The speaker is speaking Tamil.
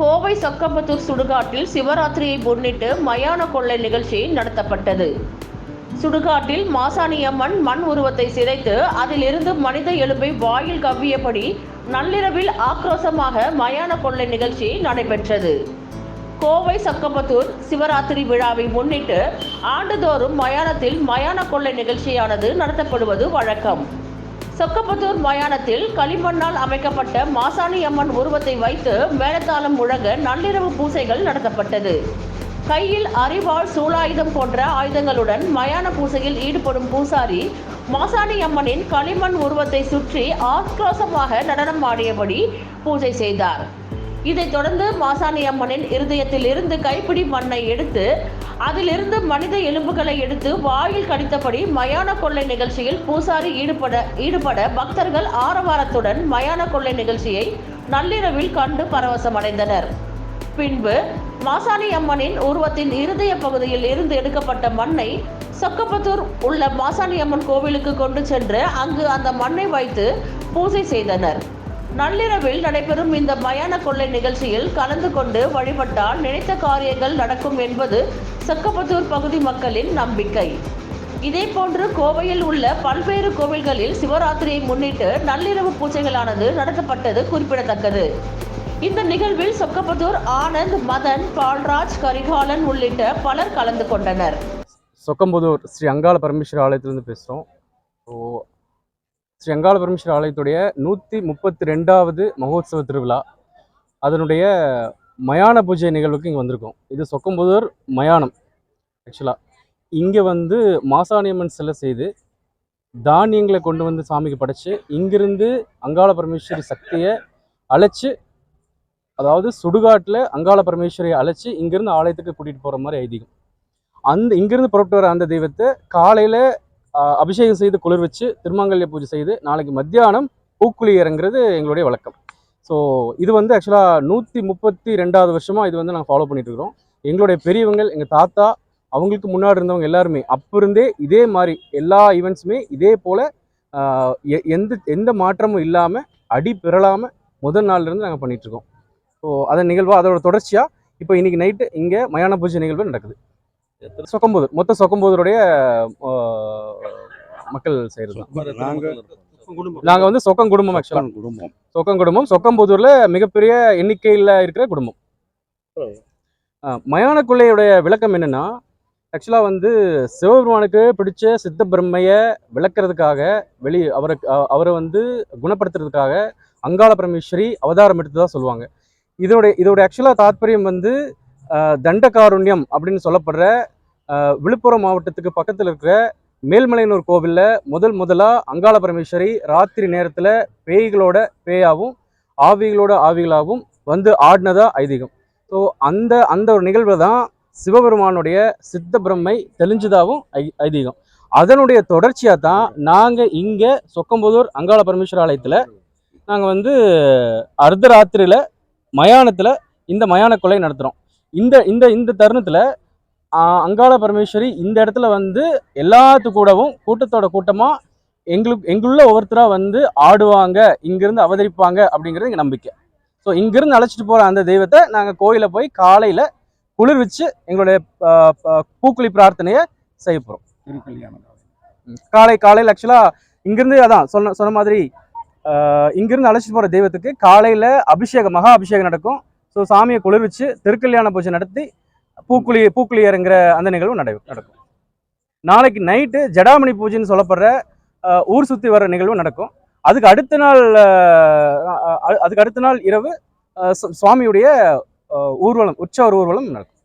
கோவை சக்கம்பத்தூர் சுடுகாட்டில் சிவராத்திரியை முன்னிட்டு மயான கொள்ளை நிகழ்ச்சி நடத்தப்பட்டது. சுடுகாட்டில் மாசாணியம்மன் மண் உருவத்தை சிதைத்து அதிலிருந்து மனித எலும்பை வாயில் கவ்வியபடி நள்ளிரவில் ஆக்ரோஷமாக மயான கொள்ளை நிகழ்ச்சி நடைபெற்றது. கோவை சக்கம்பத்தூர் சிவராத்திரி விழாவை முன்னிட்டு ஆண்டுதோறும் மயானத்தில் மயான கொள்ளை நிகழ்ச்சியானது நடத்தப்படுவது வழக்கம். சொக்கப்பத்தூர் மயானத்தில் களிமண்ணால் அமைக்கப்பட்ட மாசாணி அம்மன் உருவத்தை வைத்து மேலத்தாளம் முழங்க நள்ளிரவு பூசைகள் நடத்தப்பட்டது. கையில் அரிவாள் சூலாயுதம் போன்ற ஆயுதங்களுடன் மயான பூசையில் ஈடுபடும் பூசாரி மாசாணி அம்மனின் களிமண் உருவத்தை சுற்றி ஆக்ரோசமாக நடனம் ஆடியபடி பூஜை செய்தார். இதைத் தொடர்ந்து மாசாணி அம்மனின் இருதயத்தில் இருந்து கைப்பிடி மண்ணை எடுத்து அதிலிருந்து மனித எலும்புகளை எடுத்து வாயில் கடித்தபடி மயான கொள்ளை நிகழ்ச்சியில் பூசாரி ஈடுபட ஈடுபட பக்தர்கள் ஆரவாரத்துடன் மயான கொள்ளை நிகழ்ச்சியை நள்ளிரவில் கண்டு பரவசமடைந்தனர் பின்பு மாசாணி அம்மனின் உருவத்தின் இருதய பகுதியில் இருந்து எடுக்கப்பட்ட மண்ணை சொக்கப்பத்தூர் உள்ள மாசாணி அம்மன் கோவிலுக்கு கொண்டு சென்று அங்கு அந்த மண்ணை வைத்து பூஜை செய்தனர். நள்ளிரவில் நடைபெறும் இந்த மயான கொள்ளை நிகழ்ச்சியில் கலந்து கொண்டு வழிபட்டால் நினைத்த காரியங்கள் நடக்கும் என்பது சொக்கப்பத்தூர் பகுதி மக்களின் நம்பிக்கை. இதேபோன்று கோவையில் உள்ள பல்வேறு கோவில்களில் சிவராத்திரியை முன்னிட்டு நள்ளிரவு பூஜைகளானது நடத்தப்பட்டது குறிப்பிடத்தக்கது. இந்த நிகழ்வில் சொக்கப்பத்தூர் ஆனந்த் மதன் பால்ராஜ் கரிகாலன் உள்ளிட்ட பலர் கலந்து கொண்டனர். சொக்கம்புதூர் ஸ்ரீ அங்காள பரமேஸ்வரி ஆலயத்திலிருந்து பேசுகிறோம் ஸோ ஸ்ரீ அங்காள பரமேஸ்வரி ஆலயத்துடைய நூற்றி முப்பத்தி ரெண்டாவது மகோத்சவ திருவிழா. அதனுடைய மயான பூஜை நிகழ்வுக்கு இங்கே வந்திருக்கோம். இது சொக்கம்புதூர் மயானம் ஆக்சுவலாக இங்கே வந்து மாசாணியம்மன் சிலை செய்து தானியங்களை கொண்டு வந்து சாமிக்கு படைச்சு இங்கிருந்து அங்காள பரமேஸ்வரி சக்தியை அழைச்சி அதாவது சுடுகாட்டில் அங்காள பரமேஸ்வரியை அழைச்சி இங்கிருந்து ஆலயத்துக்கு கூட்டிகிட்டு போகிற மாதிரி ஐதீகம். அந்த இங்கிருந்து புறப்பட்டு வர அந்த தெய்வத்தை காலையில் அபிஷேகம் செய்து குளிர் வச்சு திருமாங்கல்ய பூஜை செய்து நாளைக்கு மத்தியானம் பூக்குழி இறங்குறது எங்களுடைய வழக்கம். ஸோ இது வந்து ஆக்சுவலாக நூற்றி முப்பத்தி ரெண்டாவது வருஷமாக இது வந்து நாங்கள் ஃபாலோ பண்ணிட்டு இருக்கிறோம். எங்களுடைய பெரியவங்கள் எங்கள் தாத்தா அவங்களுக்கு முன்னாடி இருந்தவங்க எல்லாருமே அப்போ இருந்தே இதே மாதிரி எல்லா ஈவெண்ட்ஸுமே இதே போல் எந்த எந்த மாற்றமும் இல்லாமல் அடி பிறலாமல் முதல் நாள்லேருந்து நாங்கள் பண்ணிகிட்ருக்கோம் ஸோ அதன் நிகழ்வாக அதோட தொடர்ச்சியாக இப்போ இன்றைக்கி நைட்டு இங்கே மயான பூஜை நிகழ்வு நடக்குது. சொக்கம்போதூர் மொத்த சொக்கம்போதூருடைய மக்கள் செய்கிறது நாங்க நாங்கள் வந்து சொக்கம் குடும்பம் ஆக்சுவலாக குடும்பம் சொக்கம் குடும்பம் சொக்கம்புதூர்ல மிகப்பெரிய எண்ணிக்கையில் இருக்கிற குடும்பம். மயான கொள்ளையுடைய விளக்கம் என்னன்னா ஆக்சுவலாக வந்து சிவபெருமானுக்கு பிடிச்ச சித்த பிரம்மையை விளக்குறதுக்காக வெளி அவரை அவரை வந்து குணப்படுத்துறதுக்காக அங்காள பரமேஸ்வரி அவதாரம் எடுத்ததா சொல்லுவாங்க. இதோடைய இதோட ஆக்சுவலாக தாத்பரியம் வந்து தண்டகாருண்யம் அப்படின்னு சொல்லப்படுற விழுப்புரம் மாவட்டத்துக்கு பக்கத்தில் இருக்கிற மேல்மலையனூர் கோவிலில் முதல் முதலாக அங்காள பரமேஸ்வரி ராத்திரி நேரத்தில் பேய்களோட பேயாவும் ஆவிகளோட ஆவிகளாகவும் வந்து ஆடினதா ஐதீகம். ஸோ அந்த அந்த ஒரு நிகழ்வு தான் சிவபெருமானுடைய சித்த பிரம்மை தெளிஞ்சதாகவும் ஐ ஐதீகம். அதனுடைய தொடர்ச்சியாக தான் நாங்கள் இங்கே சொக்கம்புதூர் அங்காள பரமேஸ்வர ஆலயத்தில் நாங்கள் வந்து அர்த்தராத்திரியில் மயானத்தில் இந்த மயான கொலை நடத்துகிறோம் இந்த இந்த இந்த தருணத்தில் அங்காள பரமேஸ்வரி இந்த இடத்துல வந்து எல்லாத்து கூடவும் கூட்டத்தோட கூட்டமாக எங்களுக்கு எங்களுள்ள ஒவ்வொருத்தராக வந்து ஆடுவாங்க இங்கிருந்து அவதரிப்பாங்க அப்படிங்கிறது எங்கள் நம்பிக்கை. ஸோ இங்கிருந்து அழைச்சிட்டு போகிற அந்த தெய்வத்தை நாங்கள் கோயிலில் போய் காலையில் குளிர் வச்சு எங்களுடைய பூக்குழி பிரார்த்தனையை செய்ய போகிறோம் காலை காலையில் ஆக்சுவலாக இங்கிருந்து அதான் சொன்ன சொன்ன மாதிரி இங்கிருந்து அழைச்சிட்டு போகிற தெய்வத்துக்கு காலையில் அபிஷேகம் மகா அபிஷேகம் நடக்கும். ஸோ சாமியை குளிர் வச்சு திருக்கல்யாண பூஜை நடத்தி பூக்குழி பூக்குழி இறங்குற அந்த நிகழ்வு நடை நடக்கும். நாளைக்கு நைட்டு ஜடாமணி பூஜைன்னு சொல்லப்படுற ஊர் சுற்றி வர நிகழ்வு நடக்கும். அதுக்கு அடுத்த நாள் அதுக்கு அடுத்த நாள் இரவு சுவாமியுடைய ஊர்வலம் உற்சவர் ஊர்வலம் நடக்கும்.